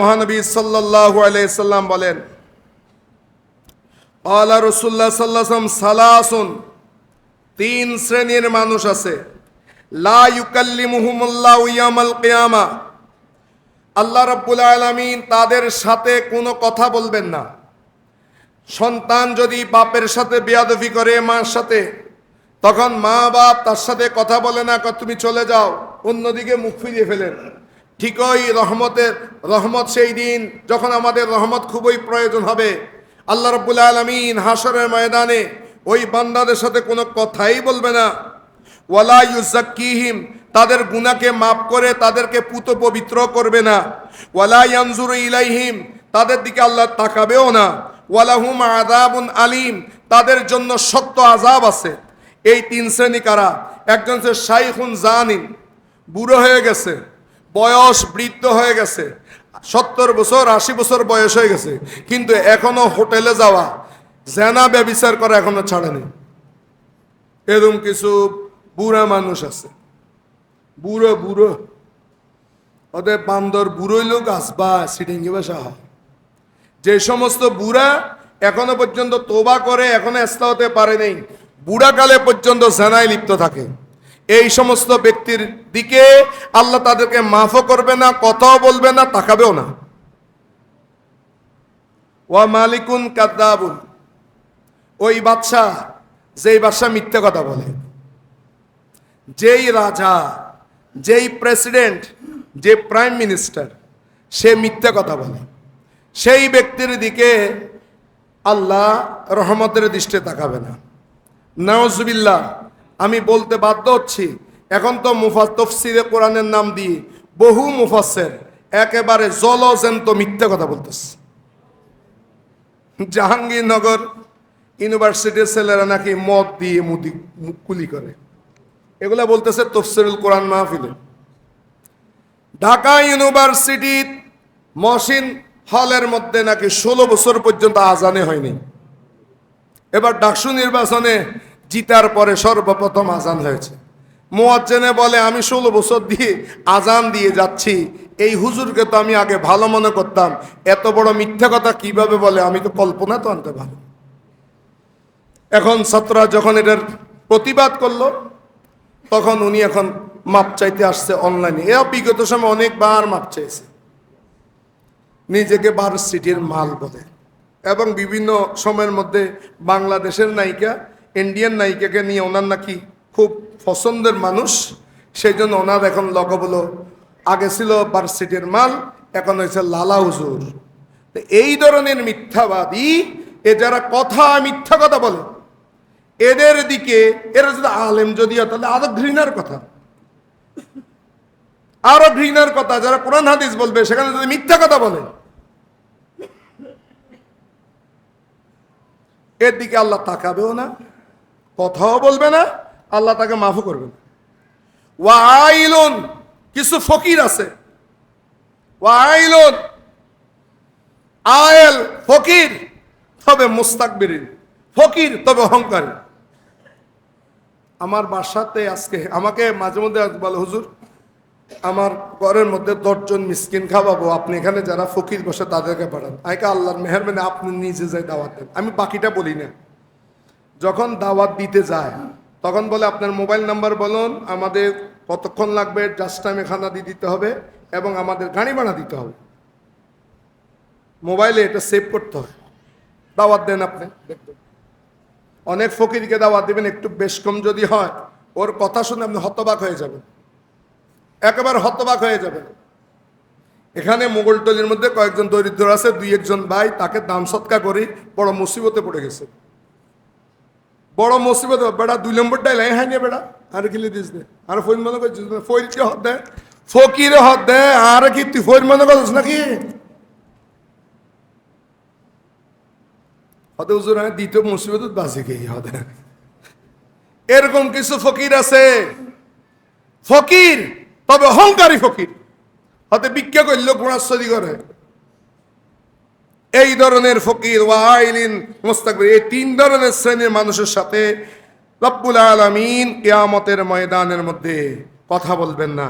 মহানবী সাল্লাল্লাহু আলাইহি সাল্লাম বলেন আলা রাসূলুল্লাহ সাল্লাল্লাহু আলাইহি ওয়াসাল্লাম সালাসুন, তিন শ্রেণির মানুষ আছে। লা ইউকাল্লিমুহুমুল্লাহু ইয়ামাল কিয়ামা, আল্লাহ রাব্বুল আলামিন তাদের সাথে কোনো কথা বলবেন না। সন্তান যদি বাপের সাথে বেয়াদফি করে, মার সাথে, তখন মা বাপ তার সাথে কথা বলে না তুমি চলে যাও, অন্যদিকে মুখ ফিরিয়ে ফেলেন। ঠিকই রহমতের, রহমত সেই দিন যখন আমাদের রহমত খুবই প্রয়োজন হবে। আল্লাহ রব্বুল আলমিন হাসরের ময়দানে ওই বান্দাদের সাথে কোনো কথাই বলবে না। ওয়ালা ইউজাক্কিহিম তাদের গুনাহকে মাফ করে তাদেরকে পুত পবিত্র করবে না। ওয়ালা ইয়ানজুরু ইলাইহিম, তাদের দিকে আল্লাহ তাকাবেও না। ওয়ালাহুম আযাবুন আলিম, তাদের জন্য সত্য আজাব আছে। এই তিন শ্রেণি কারা? একজন হচ্ছে শাইখুন জানিন বুড়ো হয়ে গেছে। বয়স বৃদ্ধ হয়ে গেছে। সত্তর বছর, আশি বছর বয়স হয়ে গেছে। কিন্তু এখনও হোটেলে যাওয়া, জেনা ব্যবিচার করা এখনও ছাড়েনি। এরকম কিছু বুড়া মানুষ আছে। বুড়ো বুড়ো। ওদের বান্দর বুড়োই লোক আসবা, সিটিঙ্গি বাসা হয়। যে সমস্ত বুড়া এখনও পর্যন্ত তোবা করে, এখনও এস্তা হতে পারে নেই, বুড়াকালে পর্যন্ত জেনায় লিপ্ত থাকে। এই সমস্ত ব্যক্তির দিকে আল্লাহ তাদেরকে মাফও করবে না, কথাও বলবে না, তাকাবেও না। ওয়া মালিকুন কাদ্দাবুন। ওই বাদশাহ যেই বাদশাহ মিথ্যে কথা বলে। যেই রাজা, যেই প্রেসিডেন্ট, যে প্রাইম মিনিস্টার, সে মিথ্যে কথা বলে। সেই ব্যক্তির দিকে আল্লাহ রহমতের দৃষ্টি তাকাবে না। নওয়াজবিল্লাহ আমি বলতে বাধ্য হচ্ছি, এখন তো মুফা তফসিরে কোরআনের নাম দিয়ে বহু মুফাসের একেবারে জলজন্ত মিথ্যে কথা বলতেছে। জাহাঙ্গীরনগর ইউনিভার্সিটির ছেলেরা নাকি মদ দিয়ে মুদি কুলি করে। এগুলা বলতেছে তফসিরুল কোরআন মাহফিলে। ঢাকা ইউনিভার্সিটির মহসিন হলের মধ্যে নাকি ষোলো বছর পর্যন্ত আজানে হয়নি। এবার ডাকসু নির্বাচনে জিতার পরে সর্বপ্রথম আজান হয়েছে। মোয়াজ্জেনে বলে, আমি ষোলো বছর দিয়ে আজান দিয়ে যাচ্ছি। এই হুজুরকে তো আমি আগে ভালো মনে করতাম। এত বড় মিথ্যা কথা কীভাবে বলে? আমি তো কল্পনা তো আনতে পারি এখন ছাত্ররা যখন এটার প্রতিবাদ করল, তখন উনি এখন মাপ চাইতে আসছে অনলাইনে এ বিগত সময় অনেকবার মাপ চাইছে। নিজেকে বার সিটির মাল বলে। এবং বিভিন্ন সময়ের মধ্যে বাংলাদেশের নায়িকা ইন্ডিয়ান নায়িকাকে নিয়ে ওনার নাকি খুব পছন্দের মানুষ, সেই জন্য ওনার এখন লকব হলো আগে ছিল ভার্সিটির মাল, এখন হয়েছে লালা হুজুর। এই ধরনের মিথ্যাবাদী, এ যারা কথা মিথ্যা কথা বলে, এদের দিকে এরা যদি আলেম যদি হয়, তাহলে আরও ঘৃণার কথা। আরও ঘৃণার কথা, যারা কোরআন হাদিস বলবে, সেখানে যদি মিথ্যা কথা বলে, এর দিকে আল্লাহ তাকাবেও না। কথাও বলবে না, আল্লাহ তাকে মাফও করবে না। ওয়াইলুন, কিছু ফকির আছে। ওয়াইলুন, আয়েল, ফকির, তবে মুস্তাকবিরিন। ফকির, তবে অহংকারী। আমার বাসাতে আজকে, আমাকে মাঝে মধ্যে বলে, হুজুর, আমার ঘরের মধ্যে দশজন মিসকিন খাওয়াবো। আপনি এখানে যারা ফকির বসে তাদেরকে পাঠান। আইকা আল্লাহর মেহরবানি, আপনি নিজে যাই দাওয়াত দেন। আমি বাকিটা বলি না। যখন দাওয়াত দিতে যায়, তখন বলে, আপনার মোবাইল নাম্বার বলুন, আমাদের কতক্ষণ লাগবে জাস্ট টাইমে খানা দিয়ে দিতে হবে, এবং আমাদের গাড়ি ভাড়া দিতে হবে। মোবাইলে এটা সেভ করতে হবে দাওয়াত দেন আপনি। দেখবেন অনেক ফকিরকে দাওয়াত দেবেন, একটু বেশ কম যদি হয়, ওর কথা শুনে আপনি হতবাক হয়ে যাবেন। একেবারে হতবাক হয়ে যাবেন। এখানে মোগলটলির মধ্যে কয়েকজন দরিদ্র আছে দুই একজন ভাই, তাকে দাম সৎকা করে বড় মুসিবতে পড়ে গেছে। বড় মুসিবত বেড়া দুই নম্বর ডাইল হ্যাঁ নিয়ে বেড়া আর গিলে দিস দে আর ফৈন মনে করছিস না? ফৈরকে হদ দে। ফকিরে হদ দে। আর কি তুই ফৈর মনে করছিস নাকি? হতে হুজুর হ্যাঁ দ্বিতীয় মুসিবত বাজে গেই হদে এরকম কিছু ফকির আছে। ফকির, তবে অহংকারী ফকির। হতে ভিক্ষা করলেও গুণাশ্বরী করে। এই ধরনের ফকির ওয়া আইলিন, মোস্তাকবির, এই তিন ধরনের শ্রেণির মানুষের সাথে রব্বুল আলমিন কেয়ামতের ময়দানের মধ্যে কথা বলবেন না।